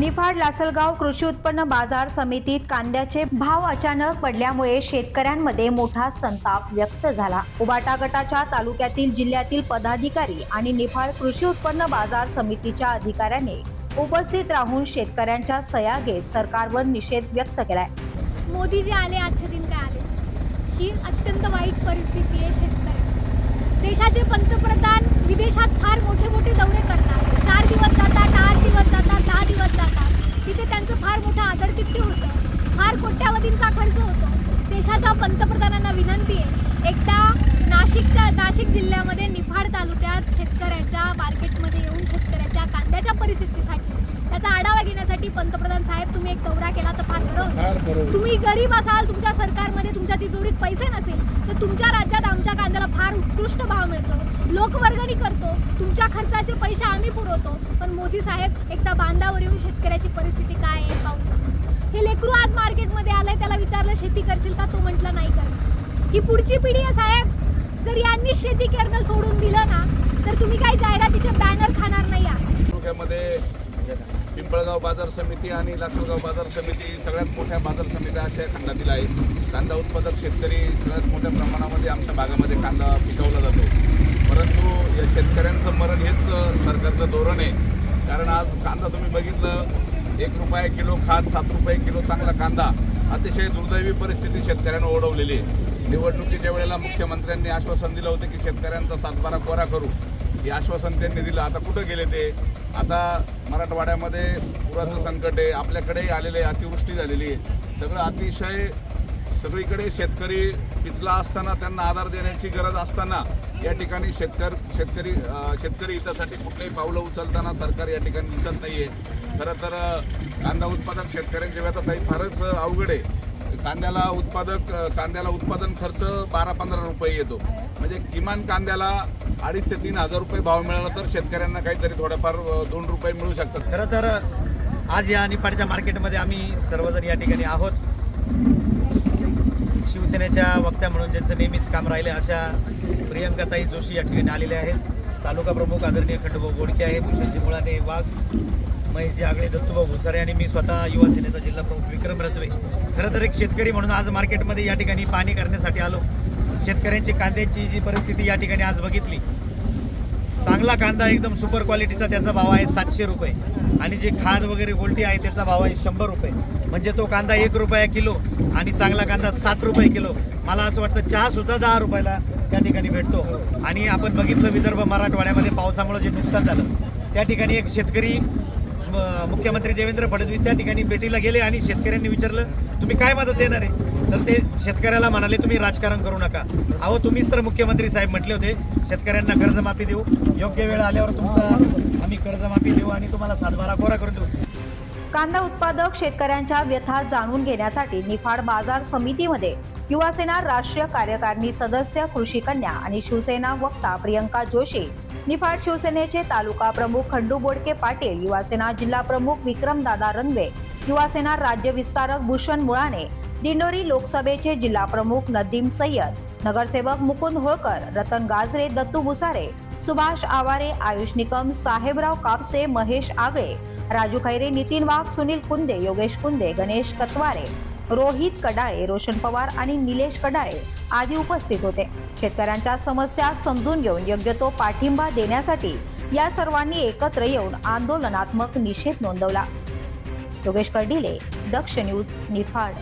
निफाड लासलगाव कृषी उत्पन्न बाजार समितीत कांद्याचे भाव अचानक पडल्यामुळे शेतकऱ्यांमध्ये मोठा संताप व्यक्त झाला. उबाटा गटाच्या तालुक्यातील जिल्ह्यातील पदाधिकारी आणि निफाड कृषी उत्पन्न बाजार समितीच्या अधिकाऱ्यांनी उपस्थित राहून शेतकऱ्यांच्या सया घेत सरकारवर निषेध व्यक्त केलाय. मोदी जे आले आजच्या दिन काय आले? ही अत्यंत वाईट परिस्थिती आहे शेतकरी. देशाचे पंतप्रधान विदेशात फार मोठे मोठे दौरे करतात. चार दिवस जातात आठ दिवस जातात दहा दिवस जातात तिथे त्यांचं फार मोठं आदरतिथ्य होतं फार कोट्यावधींचा खर्च होतो देशाच्या पंतप्रधानांना विनंती आहे. एकदा नाशिकच्या नाशिक जिल्ह्यामध्ये निफाड तालुक्यात शेतकऱ्याच्या मार्केटमध्ये येऊन शेतकऱ्याच्या कांद्याच्या परिस्थितीसाठी त्याचा आढावा घेण्यासाठी पंतप्रधान साहेब तुम्ही एक दौरा केला तर फार बरं. तुम्ही गरीब असाल तुमच्या सरकारमध्ये तुमच्या तिजोरीत पैसे नसेल तर तुमच्या राज्यात आमच्या कांद्याला फार उत्कृष्ट भाव मिळतो. लोकवर्गणी करतो. तुमच्या खर्चाचे पैसे आम्ही पुरवतो. पण मोदी साहेब एकदा बांधावर येऊन शेतकऱ्याची परिस्थिती काय आहे पाहू हे लेकरू आज मार्केटमध्ये आलंय त्याला विचारलं शेती करशील का? तो म्हटलं नाही कर ही पुढची पिढी आहे साहेब. जर यांनी शेती करणं सोडून दिलं ना तर तुम्ही काही जाहिरातीचे बॅनर खाणार नाही तालुक्यामध्ये पिंपळगाव बाजार समिती आणि लासलगाव बाजार समिती सगळ्यात मोठ्या बाजार समित्या अशा खंडातील आहेत. कांदा उत्पादक शेतकरी सगळ्यात मोठ्या प्रमाणामध्ये आमच्या भागामध्ये कांदा पिकवला जातो. परंतु या शेतकऱ्यांचं मरण हेच सरकारचं धोरण आहे. कारण आज कांदा तुम्ही बघितलं एक रुपये किलो खात सात रुपये किलो चांगला कांदा. अतिशय दुर्दैवी परिस्थिती शेतकऱ्यांना ओढवलेली आहे. निवडणुकीच्या वेळेला मुख्यमंत्र्यांनी आश्वासन दिलं होतं की शेतकऱ्यांचा सातबारा कोरा करू. हे आश्वासन त्यांनी दिलं. आता कुठं गेले ते? आता मराठवाड्यामध्ये पुराचं संकट आहे. आपल्याकडेही आलेलं आहे, अतिवृष्टी झालेली आहे. सगळं अतिशय सगळीकडे शेतकरी पिचला असताना त्यांना आधार देण्याची गरज असताना या ठिकाणी शेतकर शेतकरी शेतकरी हितासाठी कुठलेही पावलं उचलताना सरकार या ठिकाणी दिसत नाही आहे खरं तर कांदा उत्पादक शेतकऱ्यांच्या व्यथा ही फारच अवघड आहे. कांद्याला उत्पादक कांद्याला उत्पादन खर्च बारा पंधरा रुपये येतो. म्हणजे किमान कांद्याला अडीच ते तीन हजार रुपये भाव मिळाला तर शेतकऱ्यांना काहीतरी थोडंफार दोन रुपये मिळू शकतात. खरं तर आज या निपाडच्या मार्केटमध्ये आम्ही सर्वजण या ठिकाणी आहोत. शिवसेनेच्या वक्त्या म्हणून ज्यांचं नेहमीच काम राहिलं अशा प्रियंकाताई जोशी या ठिकाणी आलेल्या आहेत. तालुका प्रमुख आदरणीय खंडूभाऊ गोडके आहे भूषणजी मुळाने वाघ महेश आगळे दत्तूभाऊ भुसारे आणि मी स्वतः युवा सेनेचा जिल्हा प्रमुख विक्रम रत्वे. खरं तर एक शेतकरी म्हणून आज मार्केटमध्ये या ठिकाणी पाणी करण्यासाठी आलो. शेतकऱ्यांची कांद्याची जी परिस्थिती या ठिकाणी आज बघितली. चांगला कांदा एकदम सुपर क्वालिटीचा त्याचा भाव आहे सातशे रुपये. आणि जे खाद वगैरे गोल्टी आहे त्याचा भाव आहे शंभर रुपये. म्हणजे तो कांदा एक रुपया किलो आणि चांगला कांदा सात रुपये किलो. मला असं वाटतं चहासुद्धा दहा रुपयाला त्या ठिकाणी भेटतो. आणि आपण बघितलं विदर्भ मराठवाड्यामध्ये पावसामुळे जे नुकसान झालं त्या ठिकाणी एक शेतकरी म- मुख्यमंत्री देवेंद्र फडणवीस त्या ठिकाणी भेटीला गेले आणि शेतकऱ्यांनी विचारलं तुम्ही काय मदत देणार आहे? तर ते शेतकऱ्याला म्हणाले तुम्ही राजकारण करू नका. अहो तुम्हीच तर मुख्यमंत्री साहेब म्हटले होते शेतकऱ्यांना कर्जमाफी देऊ. योग्य वेळ आल्यावर तुमचा आम्ही कर्जमाफी देऊ आणि तुम्हाला सातबारा कोरा करून देऊ. कांदा उत्पादक शेतकऱ्यांच्या व्यथा जाणून घेण्यासाठी निफाड बाजार समितीमध्ये युवासेना राष्ट्रीय कार्यकारिणी सदस्य कृषी कन्या आणि शिवसेना वक्ता प्रियंका जोशी निफाड शिवसेनेचे तालुका प्रमुख खंडू बोडके पाटील युवासेना जिल्हा प्रमुख विक्रमदादा रनवे युवासेना राज्य विस्तारक भूषण मुळाने दिंडोरी लोकसभेचे जिल्हा प्रमुख नदीम सय्यद नगरसेवक मुकुंद होळकर रतन गाजरे दत्तू भुसारे सुभाष आवारे आयुष निकम साहेबराव कापसे महेश आगळे राजू खैरे नितीन वाघ सुनील कुंदे योगेश कुंदे गणेश कतवारे रोहित कडाळे रोशन पवार आणि निलेश कडाळे आदी उपस्थित होते. शेतकऱ्यांच्या समस्या समजून घेऊन योग्य तो पाठिंबा देण्यासाठी या सर्वांनी एकत्र येऊन आंदोलनात्मक निषेध नोंदवला. योगेश कर्डिले दक्ष न्यूज निफाड.